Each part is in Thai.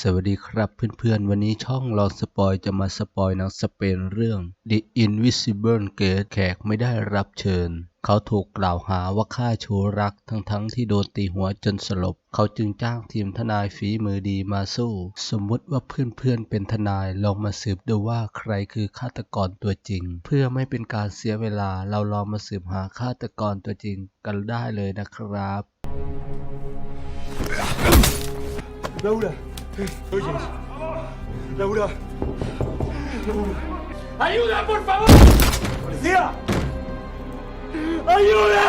สวัสดีครับเพื่อนๆ วันนี้ช่องลองสปอยจะมาสปอยหนังสเปนเรื่อง The Invisible Gate แขกไม่ได้รับเชิญ เขาถูกกล่าวหาว่าฆ่าชูรักทั้งๆที่โดนตีหัวจนสลบ เขาจึงจ้างทีมทนายฝีมือดีมาสู้ สมมติว่าเพื่อนๆเป็นทนายลองมาสืบดูว่าใครคือฆาตกรตัวจริง เพื่อไม่เป็นการเสียเวลาเราลองมาสืบหาฆาตกรตัวจริงกันได้เลยนะครับ Laura. Oye, Laura. ¡Ayuda, por favor! ¡Policía! ¡Ayuda!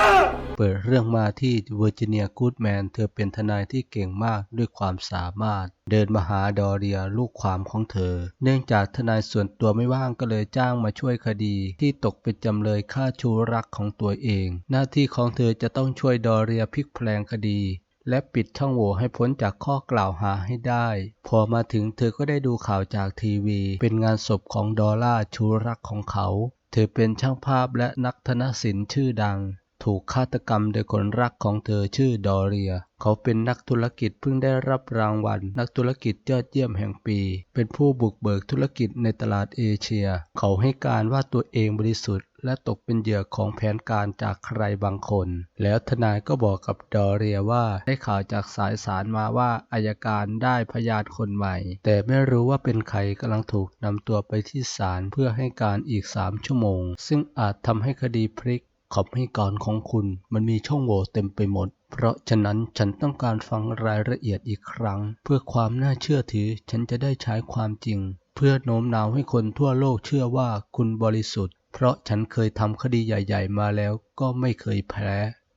เปิดเรื่องมาที่เวอร์จิเนียกูดแมนเธอเป็นทนายที่เก่งมากด้วยความสามารถ เดินมาหาดอเรียลูกความของเธอ เนื่องจากทนายส่วนตัวไม่ว่างก็เลยจ้างมาช่วยคดีที่ตกเป็นจำเลยฆ่าชูรักของตัวเอง หน้าที่ของเธอจะต้องช่วยดอเรียพลิกแพลงคดี และปิดช่องโหว่ให้พ้นจากข้อกล่าวหาให้ได้ พอมาถึงเธอก็ได้ดูข่าวจากทีวี เป็นงานศพของดอลล่าชูรักของเขา เธอเป็นช่างภาพและนักธนศิลป์ชื่อดัง ถูกฆาตกรรมโดยคนรักของเธอชื่อดอเรีย เขาเป็นนักธุรกิจเพิ่งได้รับรางวัล นักธุรกิจยอดเยี่ยมแห่งปี เป็นผู้บุกเบิกธุรกิจในตลาดเอเชีย เขาให้การว่าตัวเองบริสุทธิ์ และตกเป็นเหยื่อของแผนการจากใครบางคน แล้วทนายก็บอกกับดอเรียว่าได้ข่าวจากสายสารมาว่าอายการได้พยานคนใหม่ แต่ไม่รู้ว่าเป็นใครกำลังถูกนำตัวไปที่ศาลเพื่อให้การอีกสามชั่วโมง ซึ่งอาจทำให้คดีพลิกคำให้การของคุณมันมีช่องโหว่เต็มไปหมด เพราะฉะนั้นฉันต้องการฟังรายละเอียดอีกครั้ง เพื่อความน่าเชื่อถือฉันจะได้ใช้ความจริง เพื่อโน้มน้าวให้คนทั่วโลกเชื่อว่าคุณบริสุทธิ์ เพราะฉันเคยทำคดีใหญ่ ๆ มาแล้วก็ไม่เคยแพ้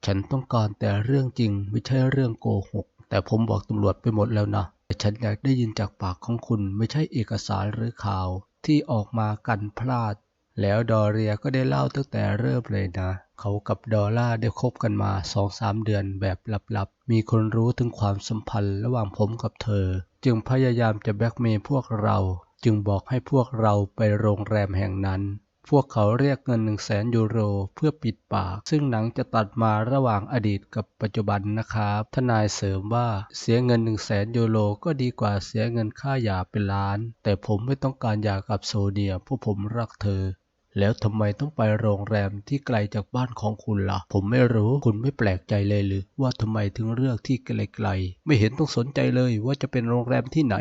ฉันต้องการแต่เรื่องจริงไม่ใช่เรื่องโกหก แต่ผมบอกตำรวจไปหมดแล้วนะแต่ฉันอยากได้ยินจากปากของคุณไม่ใช่เอกสารหรือข่าวที่ออกมากันพลาด แล้วดอเรียก็ได้เล่าตั้งแต่เริ่มเลยนะ เขากับดอลล่าได้คบกันมาสองสามเดือนแบบลับๆ มีคนรู้ถึงความสัมพันธ์ระหว่างผมกับเธอ จึงพยายามจะแบล็กเมย์พวกเรา จึงบอกให้พวกเราไปโรงแรมแห่งนั้น พวกเขาเรียกเงิน 1 0 0 0 0แสนยูโร เพื่อปิดปาก ซึ่งหนังจะตัดมาระหว่างอดีตกับปัจจุบันนะครับ ทนายเสริมว่าเสียเงิน 1 0 0 0 0แสนยูโรก็ดีกว่าเสียเงินค่าหย่าเป็นล้าน แต่ผมไม่ต้องการหย่ากับโซเดียเพราะผมรักเธอ แล้วทำไมต้องไปโรงแรมที่ไกลจากบ้านของคุณล่ะ ผมไม่รู้คุณไม่แปลกใจเลยหรือว่าทำไมถึงเลือกที่ไกลๆ ไม่เห็นต้องสนใจเลยว่าจะเป็นโรงแรมที่ไหน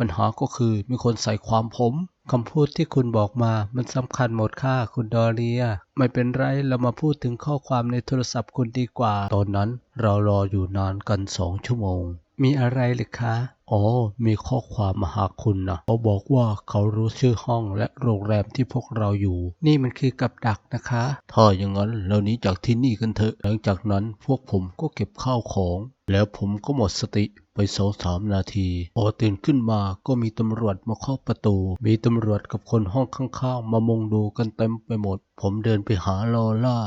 ปัญหาก็คือมีคนใส่ความผมคำพูดที่คุณบอกมา มันสำคัญหมดค่าคุณดอเรีย ไม่เป็นไร เรามาพูดถึงข้อความในโทรศัพท์คุณดีกว่า ตอนนั้นเรารออยู่นานกันสองชั่วโมง มีอะไรหรือคะ อ๋อ มีข้อความมาหาคุณนะเขาบอกว่าเขารู้ชื่อห้องและโรงแรมที่พวกเราอยู่ นี่มันคือกับดักนะคะ ถ้าอย่างนั้นเราหนี้จากที่นี่กันเถอะ หลังจากนั้นพวกผมก็เก็บข้าวของ แล้วผมก็หมดสติไปสองสามนาที พอตื่นขึ้นมาก็มีตำรวจมาเคาะประตู มีตำรวจกับคนห้องข้างๆ มามุงดูกันเต็มไปหมด ผมเดินไปหาลอล่า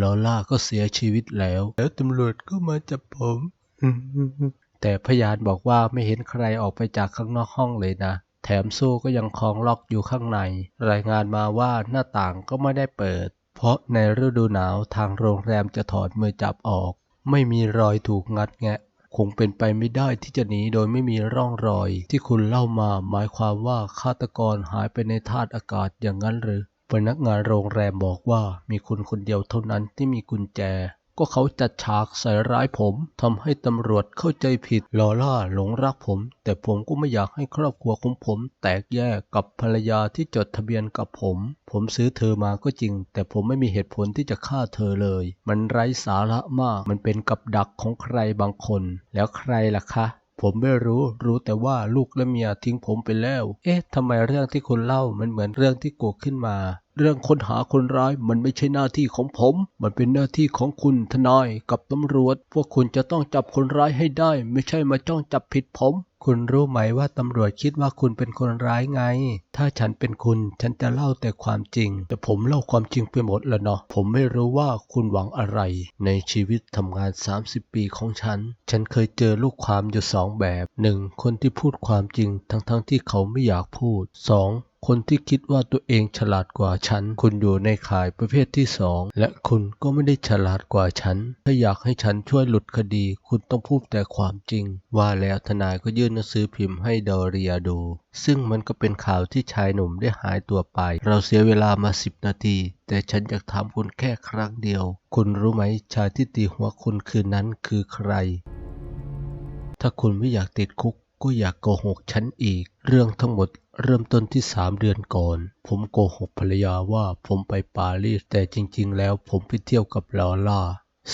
ลอล่าก็เสียชีวิตแล้ว แล้วตำรวจก็มาจับผม แต่พยานบอกว่าไม่เห็นใครออกไปจากข้างนอกห้องเลยนะ แถมโซ่ก็ยังคล้องล็อกอยู่ข้างใน รายงานมาว่าหน้าต่างก็ไม่ได้เปิด เพราะในฤดูหนาวทางโรงแรมจะถอดมือจับออก ไม่มีรอยถูกงัดแงะ คงเป็นไปไม่ได้ที่จะหนีโดยไม่มีร่องรอย ที่คุณเล่ามาหมายความว่าฆาตกรหายไปในธาตุอากาศอย่างนั้นหรือพนักงานโรงแรมบอกว่ามีคุณคนเดียวเท่านั้นที่มีกุญแจ ก็เขาจัดฉากใส่ร้ายผมทำให้ตำรวจเข้าใจผิดลอล่าหลงรักผม แต่ผมก็ไม่อยากให้ครอบครัวของผม แตกแยกกับภรรยาที่จดทะเบียนกับผม ผมซื้อเธอมาก็จริง แต่ผมไม่มีเหตุผลที่จะฆ่าเธอเลย มันไร้สาระมากมันเป็นกับดักของใครบางคน แล้วใครล่ะคะ ผมไม่รู้ รู้แต่ว่าลูกและเมียทิ้งผมไปแล้ว เอ๊ะทำไมเรื่องที่คุณเล่ามันเหมือนเรื่องที่โกขึ้นมา เรื่องค้นหาคนร้ายมันไม่ใช่หน้าที่ของผม มันเป็นหน้าที่ของคุณทนายกับตำรวจ พวกคุณจะต้องจับคนร้ายให้ได้ ไม่ใช่มาจ้องจับผิดผม คุณรู้ไหมว่าตำรวจคิดว่าคุณเป็นคนร้ายไง ถ้าฉันเป็นคุณ ฉันจะเล่าแต่ความจริง แต่ผมเล่าความจริงไปหมดแล้วเนาะ ผมไม่รู้ว่าคุณหวังอะไร ในชีวิตทำงาน 30 ปีของฉัน ฉันเคยเจอลูกความอยู่สองแบบ 1. คนที่พูดความจริงทั้งๆทที่เขาไม่อยากพูด 2. คนที่คิดว่าตัวเองฉลาดกว่าฉัน คุณอยู่ในข่ายประเภทที่สอง และคุณก็ไม่ได้ฉลาดกว่าฉัน ถ้าอยากให้ฉันช่วยหลุดคดี คุณต้องพูดแต่ความจริง ว่าแล้วทนายก็ยื่นหนังสือพิมพ์ให้ดอเรียดู ซึ่งมันก็เป็นข่าวที่ชายหนุ่มได้หายตัวไป เราเสียเวลามาสิบนาที แต่ฉันอยากถามคุณแค่ครั้งเดียว คุณรู้ไหมชายที่ตีหัวคุณคืนนั้นคือใคร ถ้าคุณไม่อยากติดคุก ก็อยากโกหกฉันอีก เรื่องทั้งหมดเริ่มต้นที่สามเดือนก่อน ผมโกหกภรรยาว่าผมไปปารีสแต่จริง ๆ แล้วผมไปเที่ยวกับลอล่า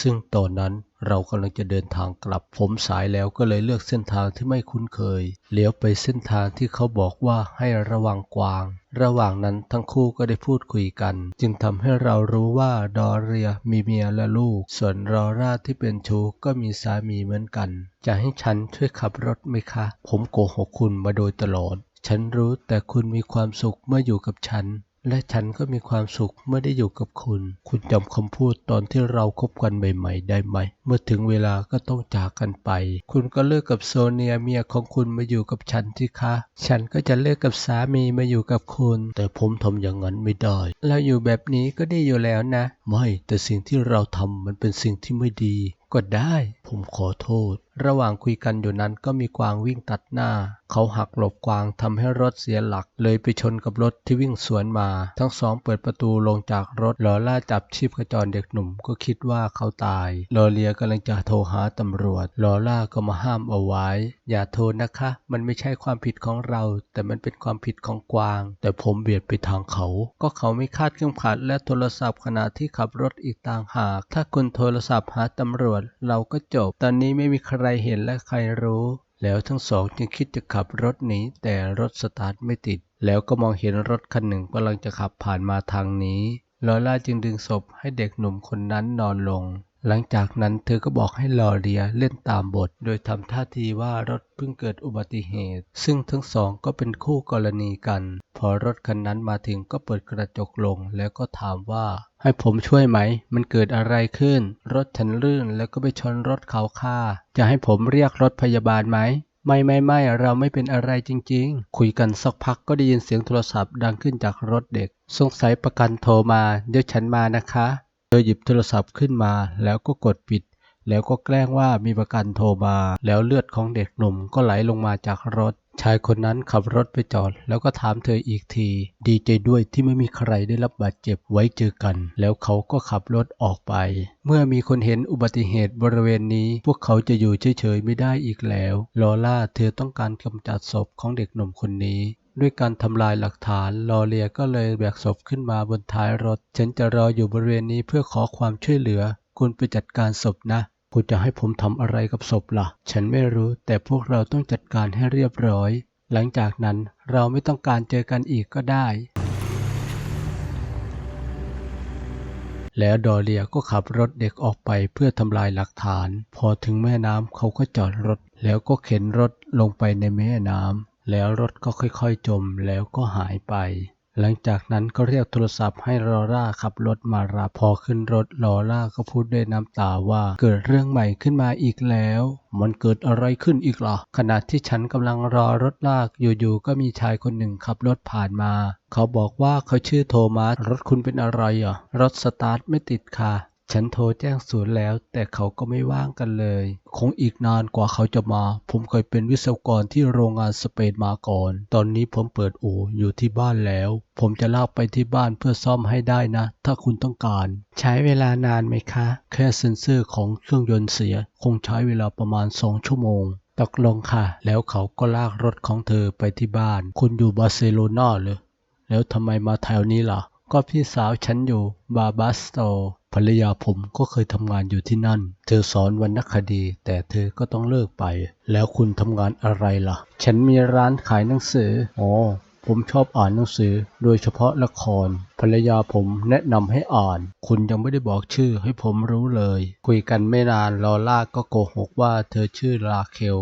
ซึ่งตอนนั้นเรากำลังจะเดินทางกลับผมสายแล้วก็เลยเลือกเส้นทางที่ไม่คุ้นเคยเลี้ยวไปเส้นทางที่เขาบอกว่าให้ระวังกวาง ระหว่างนั้นทั้งคู่ก็ได้พูดคุยกัน จึงทำให้เรารู้ว่าดอเรียมีเมียและลูก ส่วนรอร่าที่เป็นชูก็มีสามีเหมือนกัน จะให้ฉันช่วยขับรถไหมคะ ผมโกหกคุณมาโดยตลอด ฉันรู้แต่คุณมีความสุขเมื่ออยู่กับฉัน และฉันก็มีความสุขเมื่อได้อยู่กับคุณ คุณจำคำพูดตอนที่เราคบกันใหม่ ๆ ได้ไหม เมื่อถึงเวลาก็ต้องจากกันไป คุณก็เลิกกับโซเนียเมียของคุณมาอยู่กับฉันที่คะ ฉันก็จะเลิกกับสามีมาอยู่กับคุณ แต่ผมทำอย่างนั้นไม่ได้ เราอยู่แบบนี้ก็ไดีอยู่แล้วนะ ไม่ แต่สิ่งที่เราทำมันเป็นสิ่งที่ไม่ดี ก็ได้ ผมขอโทษ ระหว่างคุยกันอยู่นั้นก็มีกวางวิ่งตัดหน้า เขาหักหลบกวางทำให้รถเสียหลัก เลยไปชนกับรถที่วิ่งสวนมา ทั้งสองเปิดประตูลงจากรถลอล่าจับชีพจรเด็กหนุ่มก็คิดว่าเขาตายลอเลียกำลังจะโทรหาตำรวจลอล่าก็มาห้ามเอาไว้ อย่าโทรนะคะ มันไม่ใช่ความผิดของเรา แต่มันเป็นความผิดของกวาง แต่ผมเบียดไปทางเขา ก็เขาไม่คาดเครื่องขัดและโทรศัพท์ขณะที่ขับรถอีกต่างหาก ถ้าคุณโทรศัพท์หาตำรวจ เราก็จบ ตอนนี้ไม่มีใครเห็นและใครรู้ แล้วทั้งสองจึงคิดจะขับรถหนีแต่รถสตาร์ทไม่ติด แล้วก็มองเห็นรถคันหนึ่งกำลังจะขับผ่านมาทางนี้ลอล่าจึงดึงศพให้เด็กหนุ่มคนนั้นนอนลง หลังจากนั้นเธอก็บอกให้ลอเรียเล่นตามบท โดยทำท่าทีว่ารถเพิ่งเกิดอุบัติเหตุ ซึ่งทั้งสองก็เป็นคู่กรณีกัน พอรถคันนั้นมาถึงก็เปิดกระจกลงแล้วก็ถามว่า ให้ผมช่วยไหม มันเกิดอะไรขึ้น รถฉันลื่นแล้วก็ไปชนรถเขาค่า จะให้ผมเรียกรถพยาบาลไหมไม่ไม่ไม่เราไม่เป็นอะไรจริง ๆ คุยกันสักพักก็ได้ยินเสียงโทรศัพท์ดังขึ้นจากรถเด็ก สงสัยประกันโทรมา เดี๋ยวฉันมานะคะ ธอหยิบโทรศัพท์ขึ้นมาแล้วก็กดปิด แล้วก็แกล้งว่ามีประกันโทรมา แล้วเลือดของเด็กหนุ่มก็ไหลลงมาจากรถ ชายคนนั้นขับรถไปจอด แล้วก็ถามเธออีกที ดีใจด้วยที่ไม่มีใครได้รับบาดเจ็บไว้เจอกัน แล้วเขาก็ขับรถออกไป เมื่อมีคนเห็นอุบัติเหตุบริเวณนี้ พวกเขาจะอยู่เฉยๆไม่ได้อีกแล้ว ลอล่าเธอต้องการกำจัดศพของเด็กหนุ่มคนนี้ ด้วยการทำลายหลักฐานลอเลียก็เลยแบกศพขึ้นมาบนท้ายรถ ฉันจะรออยู่บริเวณนี้เพื่อขอความช่วยเหลือ คุณไปจัดการศพนะ คุณจะให้ผมทำอะไรกับศพล่ะ ฉันไม่รู้แต่พวกเราต้องจัดการให้เรียบร้อย หลังจากนั้นเราไม่ต้องการเจอกันอีกก็ได้ แล้วดอเลียก็ขับรถเด็กออกไปเพื่อทำลายหลักฐาน พอถึงแม่น้ำเขาก็จอดรถ แล้วก็เข็นรถลงไปในแม่น้ำ แล้วรถก็ค่อยๆจมแล้วก็หายไป หลังจากนั้นก็เรียกโทรศัพท์ให้ลอร่าขับรถมารับพอขึ้นรถลอร่าก็พูดด้วยน้ำตาว่าเกิดเรื่องใหม่ขึ้นมาอีกแล้ว มันเกิดอะไรขึ้นอีกล่ะขณะที่ฉันกำลังรอรถลากอยู่ๆก็มีชายคนหนึ่งขับรถผ่านมา เขาบอกว่าเขาชื่อโทมัสรถคุณเป็นอะไรอะรถสตาร์ทไม่ติดค่ะ ฉันโทรแจ้งศูนย์แล้ว แต่เขาก็ไม่ว่างกันเลย คงอีกนานกว่าเขาจะมา ผมเคยเป็นวิศวกรที่โรงงานสเปนมาก่อน ตอนนี้ผมเปิดอู่อยู่ที่บ้านแล้ว ผมจะลากไปที่บ้านเพื่อซ่อมให้ได้นะ ถ้าคุณต้องการ ใช้เวลานานไหมคะ แค่เซ็นเซอร์ของเครื่องยนต์เสีย คงใช้เวลาประมาณสองชั่วโมงตกลงค่ะ แล้วเขาก็ลากรถของเธอไปที่บ้าน คุณอยู่บาร์เซโลนาเหรอแล้วทำไมมาแถวนี้ล่ะ ก็พี่สาวฉันอยู่บาบาสโตภรรยาผมก็เคยทำงานอยู่ที่นั่น เธอสอนวรรณคดี แต่เธอก็ต้องเลิกไป แล้วคุณทำงานอะไรล่ะ ฉันมีร้านขายหนังสือ อ๋อ ผมชอบอ่านหนังสือ โดยเฉพาะละคร ภรรยาผมแนะนำให้อ่าน คุณยังไม่ได้บอกชื่อให้ผมรู้เลย คุยกันไม่นานลอล่าก็โกหกว่าเธอชื่อลาเคล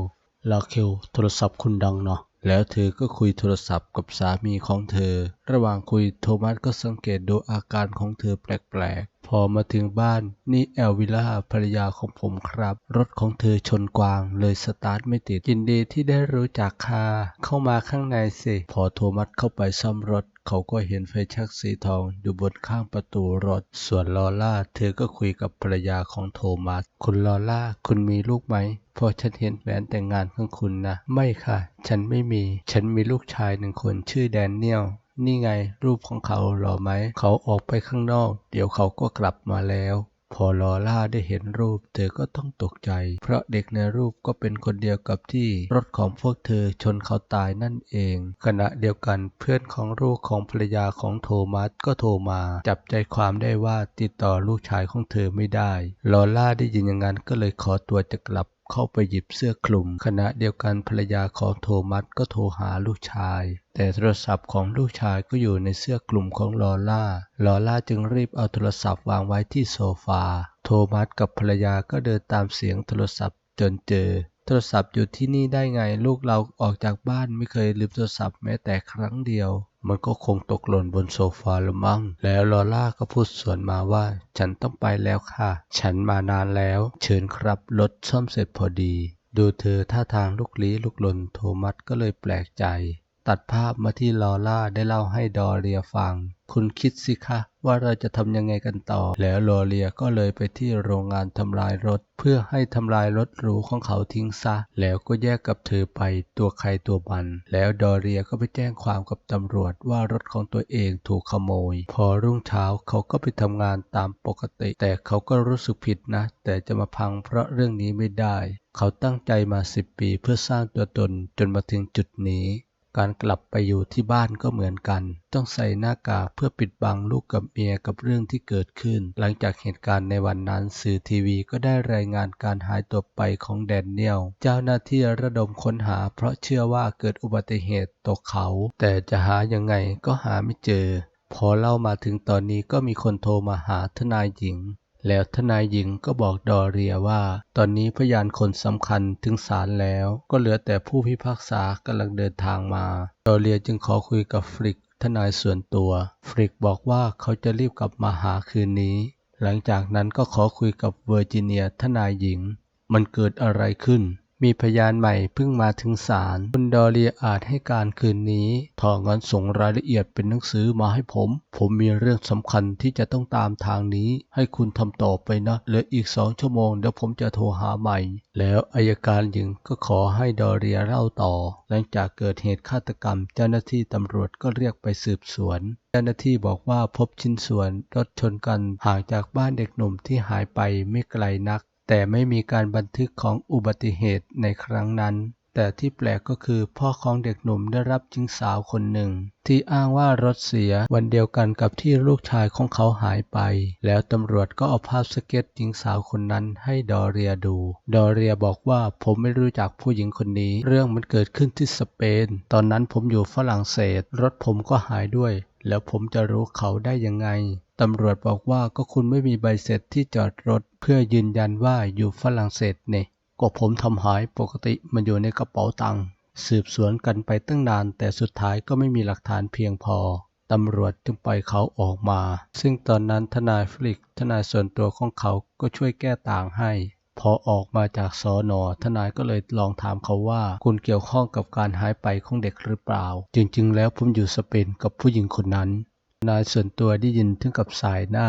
ลาเคลโทรศัพท์คุณดังเนาะ แล้วเธอก็คุยโทรศัพท์กับสามีของเธอ ระหว่างคุยโทมัสก็สังเกตดูอาการของเธอแปลกๆ พอมาถึงบ้านนี่แอลวิล่าภรรยาของผมครับ รถของเธอชนกวางเลยสตาร์ทไม่ติดยินดีที่ได้รู้จักค่ะเข้ามาข้างในสิ พอโทมัสเข้าไปซ่อมรถเขาก็เห็นไฟชักสีทองอยู่บนข้างประตูรถ ส่วนลอล่า เธอก็คุยกับภรรยาของโทมัส คุณลอล่า คุณมีลูกไหม พอฉันเห็นแหวนแต่งงานของคุณนะ ไม่ค่ะ ฉันไม่มี ฉันมีลูกชายหนึ่งคนชื่อแดเนียลนี่ไงรูปของเขาหรอไหม เขาออกไปข้างนอก เดี๋ยวเขาก็กลับมาแล้ว พอลอล่าได้เห็นรูป เธอก็ต้องตกใจ เพราะเด็กในรูปก็เป็นคนเดียวกับที่รถของพวกเธอชนเขาตายนั่นเอง ขณะเดียวกันเพื่อนของลูกของภรรยาของโทมัสก็โทรมา จับใจความได้ว่าติดต่อลูกชายของเธอไม่ได้ ลอล่าได้ยินอย่างนั้นก็เลยขอตัวจะกลับ เข้าไปหยิบเสื้อคลุม ขณะเดียวกันภรรยาของโทมัสก็โทรหาลูกชาย แต่โทรศัพท์ของลูกชายก็อยู่ในเสื้อคลุมของลอล่า ลอล่าจึงรีบเอาโทรศัพท์วางไว้ที่โซฟา โทมัสกับภรรยาก็เดินตามเสียงโทรศัพท์จนเจอ โทรศัพท์อยู่ที่นี่ได้ไงลูกเราออกจากบ้านไม่เคยลืมโทรศัพท์แม้แต่ครั้งเดียว มันก็คงตกหล่นบนโซฟาละมั้ง แล้วลอล่าก็พูดสวนมาว่า ฉันต้องไปแล้วค่ะ ฉันมานานแล้ว เชิญครับ รถซ่อมเสร็จพอดี ดูเธอท่าทางลุกลี้ลุกลน โทมัสก็เลยแปลกใจ ตัดภาพมาที่ลอล่าได้เล่าให้ดอเรียฟัง คุณคิดสิคะว่าเราจะทำยังไงกันต่อ แล้วลอเรียก็เลยไปที่โรงงานทำลายรถ เพื่อให้ทำลายรถหรูของเขาทิ้งซะ แล้วก็แยกกับเธอไปตัวใครตัวมัน แล้วดอเรียก็ไปแจ้งความกับตำรวจว่ารถของตัวเองถูกขโมย พอรุ่งเช้าเขาก็ไปทำงานตามปกติ แต่เขาก็รู้สึกผิดนะ แต่จะมาพังเพราะเรื่องนี้ไม่ได้ เขาตั้งใจมาสิบปีเพื่อสร้างตัวตนจนมาถึงจุดนี้ การกลับไปอยู่ที่บ้านก็เหมือนกัน ต้องใส่หน้ากากเพื่อปิดบังลูกกับเมียกับเรื่องที่เกิดขึ้น หลังจากเหตุการณ์ในวันนั้นสื่อทีวีก็ได้รายงานการหายตัวไปของแดนเนียล เจ้าหน้าที่ระดมค้นหาเพราะเชื่อว่าเกิดอุบัติเหตุตกเขา แต่จะหายังไงก็หาไม่เจอ พอเล่ามาถึงตอนนี้ก็มีคนโทรมาหาทนายหญิง แล้วทนายหญิงก็บอกดอเรียว่า ตอนนี้พยานคนสำคัญถึงศาลแล้ว ก็เหลือแต่ผู้พิพากษากำลังเดินทางมา ดอเรียจึงขอคุยกับฟริกทนายส่วนตัว ฟริกบอกว่าเขาจะรีบกลับมาหาคืนนี้ หลังจากนั้นก็ขอคุยกับเวอร์จิเนียทนายหญิง มันเกิดอะไรขึ้น มีพยานใหม่เพิ่งมาถึงศาลคุณดอเรียอาจให้การคืนนี้ทองั้นส่งรายละเอียดเป็นหนังสือมาให้ผม ผมมีเรื่องสำคัญที่จะต้องตามทางนี้ ให้คุณทำต่อไปนะเหลืออีกสองชั่วโมงเดี๋ยวผมจะโทรหาใหม่ แล้วอายการหญิงก็ขอให้ดอเรียเล่าต่อ หลังจากเกิดเหตุฆาตกรรม เจ้าหน้าที่ตำรวจก็เรียกไปสืบสวนเจ้าหน้าที่บอกว่าพบชิ้นส่วนรถชนกันห่างจากบ้านเด็กหนุ่มที่หายไปไม่ไกลนัก แต่ไม่มีการบันทึกของอุบัติเหตุในครั้งนั้น แต่ที่แปลกก็คือพ่อของเด็กหนุ่มได้รับหญิงสาวคนหนึ่ง ที่อ้างว่ารถเสียวันเดียวกันกับที่ลูกชายของเขาหายไป แล้วตำรวจก็เอาภาพสเก็ตหญิงสาวคนนั้นให้ดอเรียดู ดอเรียบอกว่าผมไม่รู้จักผู้หญิงคนนี้ เรื่องมันเกิดขึ้นที่สเปน ตอนนั้นผมอยู่ฝรั่งเศส รถผมก็หายด้วย แล้วผมจะรู้เขาได้ยังไงตำรวจบอกว่าก็คุณไม่มีใบเสร็จที่จอดรถ เพื่อยืนยันว่าอยู่ฝรั่งเศสเนี่ย ก็ผมทำหายปกติมันอยู่ในกระเป๋าตังค์สืบสวนกันไปตั้งนานแต่สุดท้ายก็ไม่มีหลักฐานเพียงพอตำรวจจึงปล่อยเขาออกมา ซึ่งตอนนั้นทนายฟลิกทนายส่วนตัวของเขาก็ช่วยแก้ต่างให้ พอออกมาจากสอนอทนายก็เลยลองถามเขาว่า คุณเกี่ยวข้องกับการหายไปของเด็กหรือเปล่า จริงๆ แล้วผมอยู่สเปนกับผู้หญิงคนนั้น นายส่วนตัวได้ยินถึงกับสายหน้า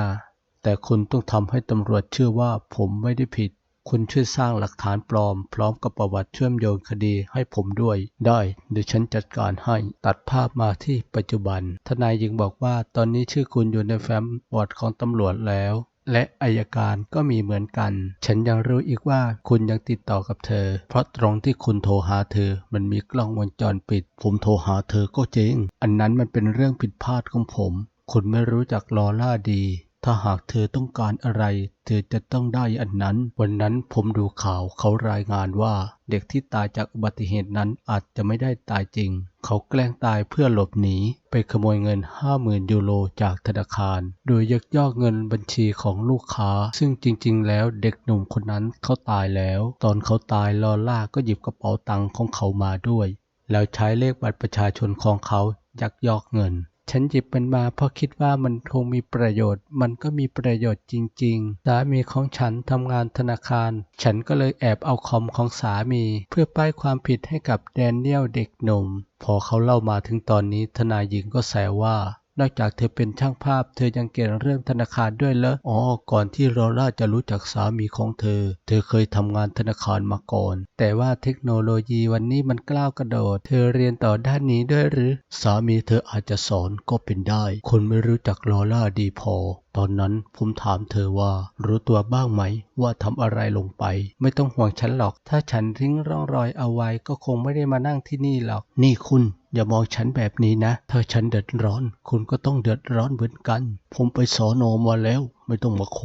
แต่คุณต้องทำให้ตำรวจเชื่อว่าผมไม่ได้ผิด คุณช่วยสร้างหลักฐานปลอม พร้อมกับประวัติเชื่อมโยงคดีให้ผมด้วย ได้เดี๋ยวฉันจัดการให้ตัดภาพมาที่ปัจจุบัน ทนายหญิงบอกว่าตอนนี้ชื่อคุณอยู่ในแฟ้มบอร์ดของตำรวจแล้วและอายการก็มีเหมือนกัน ฉันยังรู้อีกว่าคุณยังติดต่อกับเธอ เพราะตรงที่คุณโทรหาเธอ มันมีกล้องวงจรปิด ผมโทรหาเธอก็จริง อันนั้นมันเป็นเรื่องผิดพลาดของผม คุณไม่รู้จักลอล่าดี ถ้าหากเธอต้องการอะไร เธอจะต้องได้อันนั้น วันนั้นผมดูข่าวเขารายงานว่า เด็กที่ตายจากอุบัติเหตุนั้นอาจจะไม่ได้ตายจริง เขาแกล้งตายเพื่อหลบหนี ไปขโมยเงิน 50,000 ยูโรจากธนาคาร โดยยักยอกเงินบัญชีของลูกค้า ซึ่งจริง ๆ แล้วเด็กหนุ่มคนนั้นเขาตายแล้ว ตอนเขาตายลอล่าก็หยิบกระเป๋าตังค์ของเขามาด้วย แล้วใช้เลขบัตรประชาชนของเขายักยอกเงิน ฉันหยิบมันมาเพราะคิดว่ามันคงมีประโยชน์ มันก็มีประโยชน์จริง ๆ สามีของฉันทำงานธนาคาร ฉันก็เลยแอบเอาคอมของสามี เพื่อป้ายความผิดให้กับแดเนียลเด็กหนุ่ม พอเขาเล่ามาถึงตอนนี้ทนายหญิงก็แซวว่า นอกจากเธอเป็นช่างภาพ เธอยังเก่งเรื่องธนาคารด้วยเหรอ อ๋อ ก่อนที่โรล่าจะรู้จักสามีของเธอ เธอเคยทำงานธนาคารมาก่อน แต่ว่าเทคโนโลยีวันนี้มันกล้าวกระโดด เธอเรียนต่อด้านนี้ด้วยหรือ สามีเธออาจจะสอนก็เป็นได้ คนไม่รู้จักโรล่าดีพอ ตอนนั้นผมถามเธอว่า รู้ตัวบ้างไหม ว่าทำอะไรลงไป ไม่ต้องห่วงฉันหรอก ถ้าฉันทิ้งร่องรอยเอาไว้ก็คงไม่ได้มานั่งที่นี่หรอก นี่คุณ อย่ามองฉันแบบนี้นะ ถ้าฉันเดือดร้อน คุณก็ต้องเดือดร้อนเหมือนกัน ผมไปสอนอมาแล้ว ไม่ต้องมาโค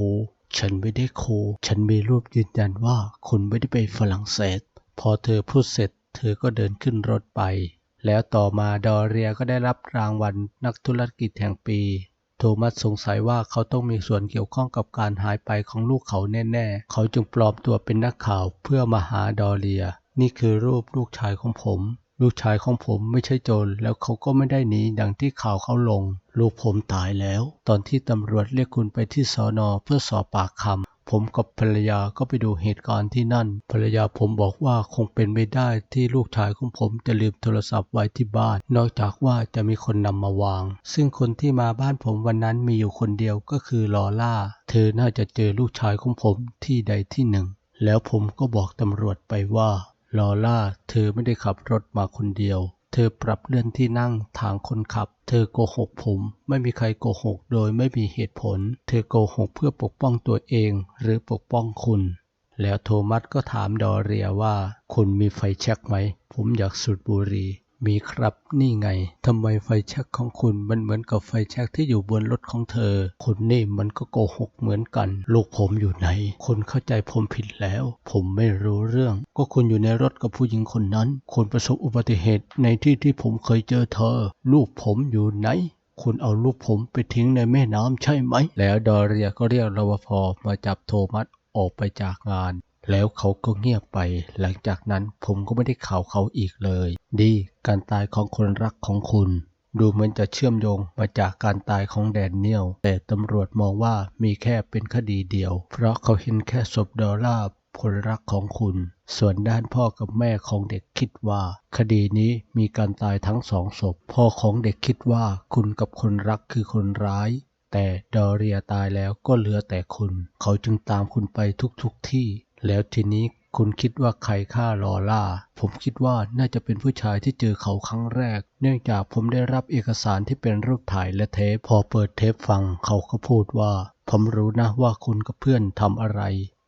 ฉันไม่ได้โค ฉันมีรูปยืนยันว่าคุณไม่ได้ไปฝรั่งเศส พอเธอพูดเสร็จ เธอก็เดินขึ้นรถไป แล้วต่อมาดอเรียก็ได้รับรางวัลนักธุรกิจแห่งปี โทมัสสงสัยว่าเขาต้องมีส่วนเกี่ยวข้องกับการหายไปของลูกเขาแน่ๆ เขาจึงปลอมตัวเป็นนักข่าวเพื่อมาหาดอเรีย นี่คือรูปลูกชายของผม ลูกชายของผมไม่ใช่โจรแล้วเขาก็ไม่ได้หนีดังที่ข่าวเขาลง ลูกผมตายแล้ว ตอนที่ตำรวจเรียกคุณไปที่สอนอเพื่อสอบปากคำผมกับภรรยาก็ไปดูเหตุการณ์ที่นั่น ภรรยาผมบอกว่าคงเป็นไม่ได้ที่ลูกชายของผมจะลืมโทรศัพท์ไว้ที่บ้าน นอกจากว่าจะมีคนนำมาวาง ซึ่งคนที่มาบ้านผมวันนั้นมีอยู่คนเดียวก็คือลอล่า เธอน่าจะเจอลูกชายของผมที่ใดที่หนึ่ง แล้วผมก็บอกตำรวจไปว่า ลอล่า เธอไม่ได้ขับรถมาคนเดียว เธอปรับเลื่อนที่นั่งทางคนขับ เธอโกหกผม ไม่มีใครโกหกโดยไม่มีเหตุผล เธอโกหกเพื่อปกป้องตัวเองหรือปกป้องคุณ แล้วโทมัสก็ถามดอเรียว่า คุณมีไฟแช็กไหม ผมอยากสูดบุหรี่ มีครับ นี่ไง ทำไมไฟแช็กของคุณมันเหมือนกับไฟแช็กที่อยู่บนรถของเธอ คุณนี่มันก็โกหกเหมือนกัน ลูกผมอยู่ไหน คุณเข้าใจผมผิดแล้ว ผมไม่รู้เรื่อง ก็คุณอยู่ในรถกับผู้หญิงคนนั้น คุณประสบอุบัติเหตุในที่ที่ผมเคยเจอเธอ ลูกผมอยู่ไหนคุณเอาลูกผมไปทิ้งในแม่น้ำใช่ไหม แล้วดอเรียก็เรียกรปภมาจับโทมัสออกไปจากงาน แล้วเขาก็เงียบไป หลังจากนั้นผมก็ไม่ได้ข่าวเขาอีกเลย ดี การตายของคนรักของคุณ ดูเหมือนจะเชื่อมโยงมาจากการตายของแดนเนียล แต่ตำรวจมองว่ามีแค่เป็นคดีเดียว เพราะเขาเห็นแค่ศพดอลลาร์คนรักของคุณ ส่วนด้านพ่อกับแม่ของเด็กคิดว่า คดีนี้มีการตายทั้งสองศพ พ่อของเด็กคิดว่าคุณกับคนรักคือคนร้าย แต่ดอเรียตายแล้วก็เหลือแต่คุณ เขาจึงตามคุณไปทุกๆทที่ แล้วทีนี้คุณคิดว่าใครฆ่าลอล่า ผมคิดว่าน่าจะเป็นผู้ชายที่เจอเขาครั้งแรก เนื่องจากผมได้รับเอกสารที่เป็นรูปถ่ายและเทป พอเปิดเทปฟังเขาก็พูดว่า ผมรู้นะว่าคุณกับเพื่อนทำอะไร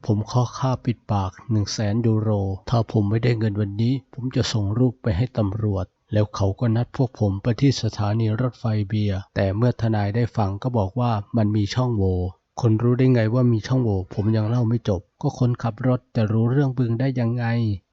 ผมขอค่าปิดปาก1นึ่งแสนยูโร ถ้าผมไม่ได้เงินวันนี้ ผมจะส่งรูปไปให้ตำรวจ แล้วเขาก็นัดพวกผมไปที่สถานีรถไฟเบียร์ แต่เมื่อทนายได้ฟังก็บอกว่ามันมีช่องโหว่ คนรู้ได้ไงว่ามีช่องโหว่ผมยังเล่าไม่จบ ก็คนขับรถจะรู้เรื่องบึงได้ยังไง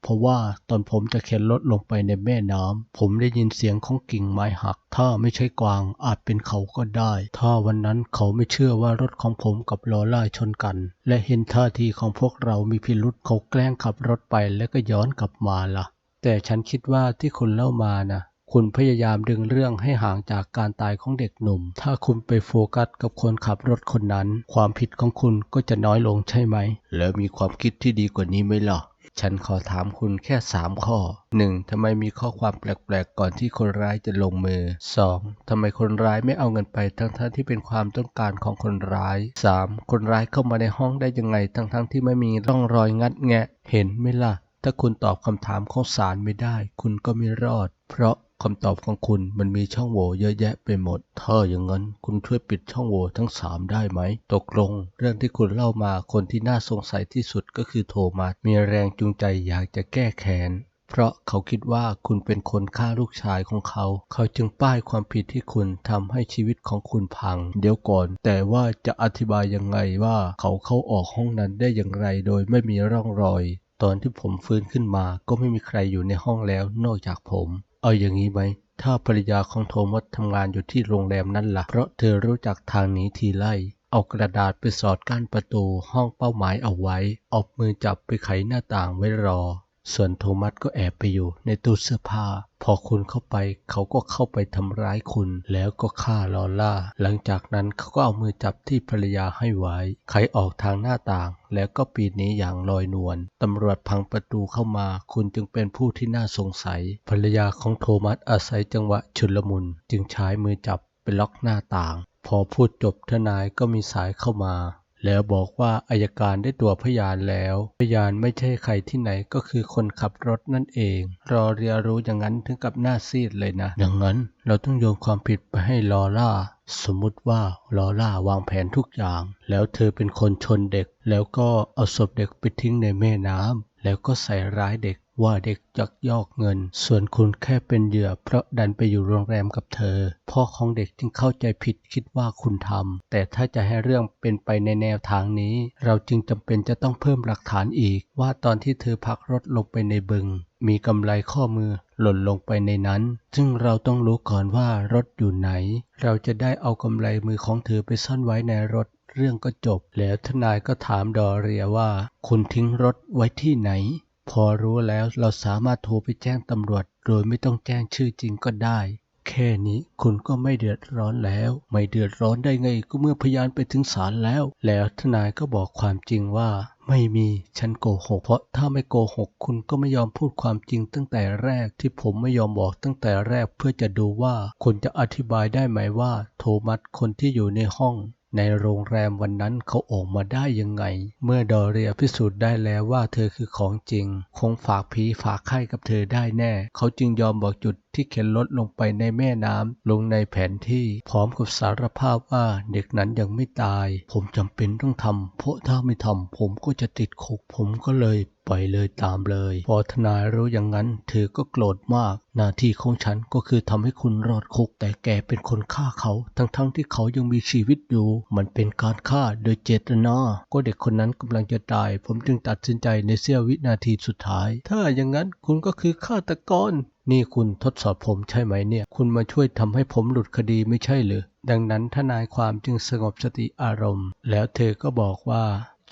เพราะว่าตอนผมจะเข็นรถลงไปในแม่น้ำผมได้ยินเสียงของกิ่งไม้หัก ถ้าไม่ใช่กวางอาจเป็นเขาก็ได้ ถ้าวันนั้นเขาไม่เชื่อว่ารถของผมกับลอล่าชนกัน และเห็นท่าทีของพวกเรามีพิรุษเขาแกล้งขับรถไปแล้วก็ย้อนกลับมาล่ะ แต่ฉันคิดว่าที่คุณเล่ามานะ คุณพยายามดึงเรื่องให้ห่างจากการตายของเด็กหนุ่ม ถ้าคุณไปโฟกัสกับคนขับรถคนนั้น ความผิดของคุณก็จะน้อยลงใช่ไหม แล้วมีความคิดที่ดีกว่านี้ไหมล่ะ ฉันขอถามคุณแค่ 3 ข้อ 1. ทำไมมีข้อความแปลกๆ ก่อนที่คนร้ายจะลงมือ 2. ทำไมคนร้ายไม่เอาเงินไปทั้งๆที่เป็นความต้องการของคนร้าย 3. คนร้ายเข้ามาในห้องได้ยังไงทั้งๆที่ไม่มีร่องรอยงัดแงะ เห็นไหมล่ะ ถ้าคุณตอบคำถามของศาลไม่ได้ คุณก็ไม่รอด เพราะ คำตอบของคุณมันมีช่องโหว่เยอะแยะไปหมด ถ้าอย่างนั้นคุณช่วยปิดช่องโหว่ทั้งสามได้ไหม ตกลง เรื่องที่คุณเล่ามาคนที่น่าสงสัยที่สุดก็คือโทมัส มีแรงจูงใจอยากจะแก้แค้น เพราะเขาคิดว่าคุณเป็นคนฆ่าลูกชายของเขา เขาจึงป้ายความผิดที่คุณทำให้ชีวิตของคุณพัง เดี๋ยวก่อน แต่ว่าจะอธิบายยังไงว่าเขาเข้าออกห้องนั้นได้อย่างไรโดยไม่มีร่องรอย ตอนที่ผมฟื้นขึ้นมาก็ไม่มีใครอยู่ในห้องแล้วนอกจากผม เอาอย่างนี้ไหม ถ้าภรรยาของโทมัสทำงานอยู่ที่โรงแรมนั้นละ่ะ เพราะเธอรู้จักทางหนีทีไล่ เอากระดาษไปสอดกั้นประตูห้องเป้าหมายเอาไว้ เอามือจับไปไขหน้าต่างไว้รอ ส่วนโทมัสก็แอบไปอยู่ในตู้เสื้อผ้า พอคุณเข้าไปเขาก็เข้าไปทำร้ายคุณ แล้วก็ฆ่าลอล่า หลังจากนั้นเขาก็เอามือจับที่ภรรยาให้ไว้ ไขออกทางหน้าต่าง แล้วก็ปีนหนีอย่างลอยนวลตำรวจพังประตูเข้ามา คุณจึงเป็นผู้ที่น่าสงสัย ภรรยาของโทมัสอาศัยจังหวะชุลมุน จึงใช้มือจับไปล็อกหน้าต่าง พอพูดจบทนายก็มีสายเข้ามา แล้วบอกว่าอายการได้ตัวพยานแล้ว พยานไม่ใช่ใครที่ไหนก็คือคนขับรถนั่นเอง รอเรียรู้อย่างนั้นถึงกับหน้าซีดเลยนะดังนั้นเราต้องโยนความผิดไปให้ลอล่า สมมุติว่าลอล่าวางแผนทุกอย่าง แล้วเธอเป็นคนชนเด็ก แล้วก็เอาศพเด็กไปทิ้งในแม่น้ำแล้วก็ใส่ร้ายเด็ก ว่าเด็กจักยอกเงิน ส่วนคุณแค่เป็นเหยื่อเพราะดันไปอยู่โรงแรมกับเธอ พ่อของเด็กจึงเข้าใจผิดคิดว่าคุณทำ แต่ถ้าจะให้เรื่องเป็นไปในแนวทางนี้ เราจึงจำเป็นจะต้องเพิ่มหลักฐานอีก ว่าตอนที่เธอพักรถลงไปในบึง มีกำไรข้อมือหล่นลงไปในนั้น ซึ่งเราต้องรู้ก่อนว่ารถอยู่ไหน เราจะได้เอากำไรมือของเธอไปซ่อนไว้ในรถเรื่องก็จบ แล้วทนายก็ถามดอเรียว่า คุณทิ้งรถไว้ที่ไหน พอรู้แล้วเราสามารถโทรไปแจ้งตำรวจ โดยไม่ต้องแจ้งชื่อจริงก็ได้ แค่นี้คุณก็ไม่เดือดร้อนแล้ว ไม่เดือดร้อนได้ไงก็เมื่อพยานไปถึงศาลแล้ว แล้วทนายก็บอกความจริงว่า ไม่มีฉันโกหก เพราะถ้าไม่โกหก คุณก็ไม่ยอมพูดความจริงตั้งแต่แรกที่ผมไม่ยอมบอกตั้งแต่แรกเพื่อจะดูว่าคุณจะอธิบายได้ไหมว่า โทมัสคนที่อยู่ในห้อง ในโรงแรมวันนั้นเขาออกมาได้ยังไง เมื่อดอเรียพิสูจน์ได้แล้วว่าเธอคือของจริง คงฝากผีฝากไข้กับเธอได้แน่ เขาจึงยอมบอกจุดที่เข็นรถลงไปในแม่น้ำลงในแผนที่พร้อมกับสารภาพว่าเด็กนั้นยังไม่ตาย ผมจำเป็นต้องทำเพราะถ้าไม่ทำผมก็จะติดคุกผมก็เลย ปล่อยเลยตามเลย พอทนายรู้อย่างนั้น เธอก็โกรธมาก หน้าที่ของฉันก็คือทำให้คุณรอดคุก แต่แกเป็นคนฆ่าเขาทั้งๆทที่เขายังมีชีวิตอยู่ มันเป็นการฆ่าโดยเจตนาก็เด็กคนนั้นกำลังจะตาย ผมจึงตัดสินใจในเสี้ยววินาทีสุดท้าย ถ้าอย่างนั้นคุณก็คือฆาตกรนี่คุณทดสอบผมใช่ไหมเนี่ย คุณมาช่วยทำให้ผมหลุดคดีไม่ใช่หรือดังนั้นทนายความจึงสงบสติอารมณ์ แล้วเธอก็บอกว่า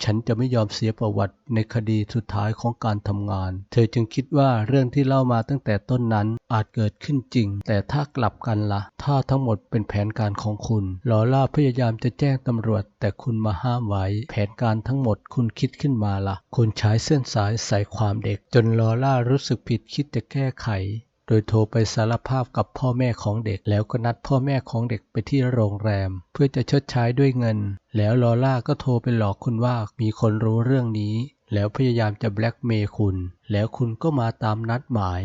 ฉันจะไม่ยอมเสียประวัติในคดีสุดท้ายของการทำงาน เธอจึงคิดว่าเรื่องที่เล่ามาตั้งแต่ต้นนั้นอาจเกิดขึ้นจริง แต่ถ้ากลับกันละ่ะ ถ้าทั้งหมดเป็นแผนการของคุณลอล่าพยายามจะแจ้งตำรวจ แต่คุณมาห้ามไว้ แผนการทั้งหมดคุณคิดขึ้นมาละ่ะ คุณใช้เส้นสายใส่ความเด็ก จนลอล่ารู้สึกผิดคิดจะแก้ไข โดยโทรไปสารภาพกับพ่อแม่ของเด็ก แล้วก็นัดพ่อแม่ของเด็กไปที่โรงแรม เพื่อจะชดใช้ด้วยเงิน แล้วลอล่าก็โทรไปหลอกคุณว่ามีคนรู้เรื่องนี้ แล้วพยายามจะแบล็กเมย์คุณ แล้วคุณก็มาตามนัดหมาย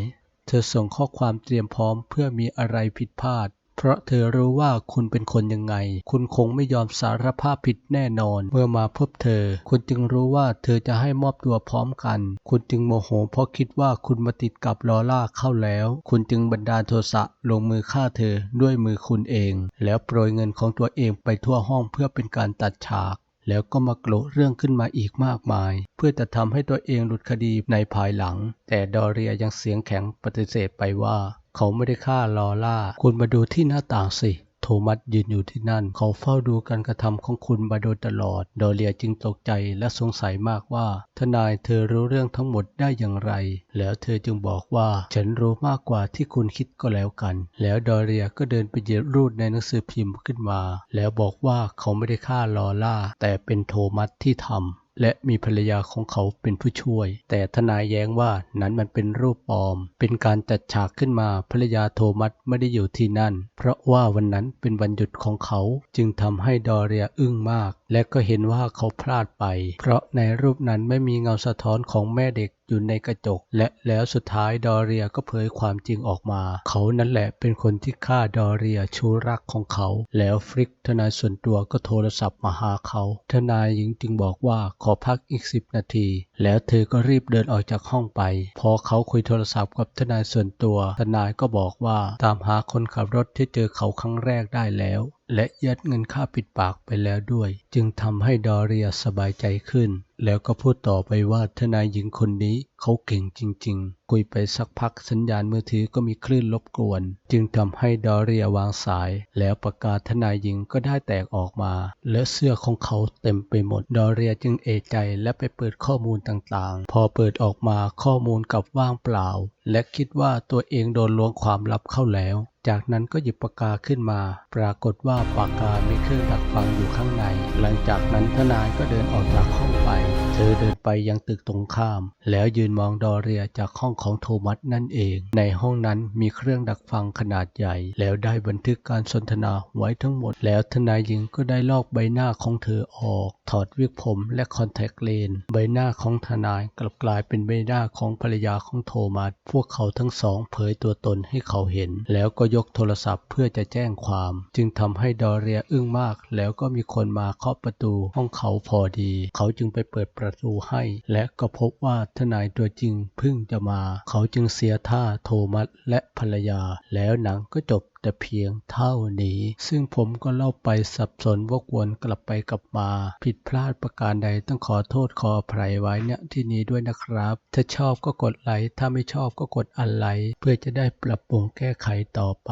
เธอส่งข้อความเตรียมพร้อมเพื่อมีอะไรผิดพลาด เพราะเธอรู้ว่าคุณเป็นคนยังไง คุณคงไม่ยอมสารภาพผิดแน่นอน เมื่อมาพบเธอ คุณจึงรู้ว่าเธอจะให้มอบตัวพร้อมกัน คุณจึงโมโหเพราะคิดว่าคุณมาติดกับลอล่าเข้าแล้ว คุณจึงบันดาลโทสะลงมือฆ่าเธอด้วยมือคุณเอง แล้วโปรยเงินของตัวเองไปทั่วห้องเพื่อเป็นการตัดฉากแล้วก็มาโกรธเรื่องขึ้นมาอีกมากมาย เพื่อจะทำให้ตัวเองหลุดคดีในภายหลัง แต่ดอเรียยังเสียงแข็งปฏิเสธไปว่า เขาไม่ได้ฆ่าลอล่า คุณมาดูที่หน้าต่างสิ โทมัสยืนอยู่ที่นั่น เขาเฝ้าดูการกระทำของคุณมาโดยตลอด ดอเรียจึงตกใจและสงสัยมากว่า ทนายเธอรู้เรื่องทั้งหมดได้อย่างไร แล้วเธอจึงบอกว่า ฉันรู้มากกว่าที่คุณคิดก็แล้วกัน แล้วดอเรียก็เดินไปหยิบรูดในหนังสือพิมพ์ขึ้นมา แล้วบอกว่าเขาไม่ได้ฆ่าลอล่า แต่เป็นโทมัสที่ทำ และมีภรรยาของเขาเป็นผู้ช่วย แต่ทนายแย้งว่านั้นมันเป็นรูปปลอม เป็นการจัดฉากขึ้นมาภรรยาโทมัสไม่ได้อยู่ที่นั่น เพราะว่าวันนั้นเป็นวันหยุดของเขาจึงทำให้ดอเรียอึ้งมาก และก็เห็นว่าเขาพลาดไป เพราะในรูปนั้นไม่มีเงาสะท้อนของแม่เด็ก อยู่ในกระจก และแล้วสุดท้ายดอเรียก็เผยความจริงออกมา เขานั่นแหละเป็นคนที่ฆ่าดอเรียชูรักของเขา แล้วฟริกทนายส่วนตัวก็โทรศัพท์มาหาเขา ทนายหญิงจึงบอกว่าขอพักอีกสิบนาที แล้วเธอก็รีบเดินออกจากห้องไป พอเขาคุยโทรศัพท์กับทนายส่วนตัว ทนายก็บอกว่าตามหาคนขับรถที่เจอเขาครั้งแรกได้แล้วและยัดเงินค่าปิดปากไปแล้วด้วย จึงทำให้ดอเรียสบายใจขึ้น แล้วก็พูดต่อไปว่าทนายหญิงคนนี้เขาเก่งจริง ๆ คุยไปสักพักสัญญาณมือถือก็มีคลื่นรบกวน จึงทำให้ดอเรียวางสาย แล้วประกาศทนายหญิงก็ได้แตกออกมา และเสื้อของเขาเต็มไปหมด ดอเรียจึงเอะใจและไปเปิดข้อมูลต่างๆ พอเปิดออกมาข้อมูลกับว่างเปล่าและคิดว่าตัวเองโดนล้วงความลับเข้าแล้ว จากนั้นก็หยิบปากกาขึ้นมา ปรากฏว่าปากกามีเครื่องดักฟังอยู่ข้างใน หลังจากนั้นทนายก็เดินออกจากห้องไป เธอเดินไปยังตึกตรงข้าม แล้วยืนมองดอเรียจากห้องของโทมัสนั่นเอง ในห้องนั้นมีเครื่องดักฟังขนาดใหญ่ แล้วได้บันทึกการสนทนาไว้ทั้งหมด แล้วทนายหญิงก็ได้ลอกใบหน้าของเธอออก ถอดวิกผมและคอนแทคเลนส์ใบหน้าของทนายกลับกลายเป็นใบหน้าของภรรยาของโทมัสพวกเขาทั้งสองเผยตัวตนให้เขาเห็น แล้วก็ยกโทรศัพท์เพื่อจะแจ้งความ จึงทำให้ดอเรียอึ้งมาก แล้วก็มีคนมาเคาะประตูห้องเขาพอดี เขาจึงไปเปิดประตูให้ และก็พบว่าทนายตัวจริงเพิ่งจะมา เขาจึงเสียท่าโทมัสและภรรยา แล้วหนังก็จบ แต่เพียงเท่านี้ ซึ่งผมก็เล่าไปสับสนวกวนกลับไปกลับมา ผิดพลาดประการใดต้องขอโทษขออภัยไว้เนี่ยที่นี้ด้วยนะครับ ถ้าชอบก็กดไลค์ถ้าไม่ชอบก็กดอันไลค์เพื่อจะได้ปรับปรุงแก้ไขต่อไป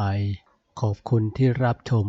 ขอบคุณที่รับชม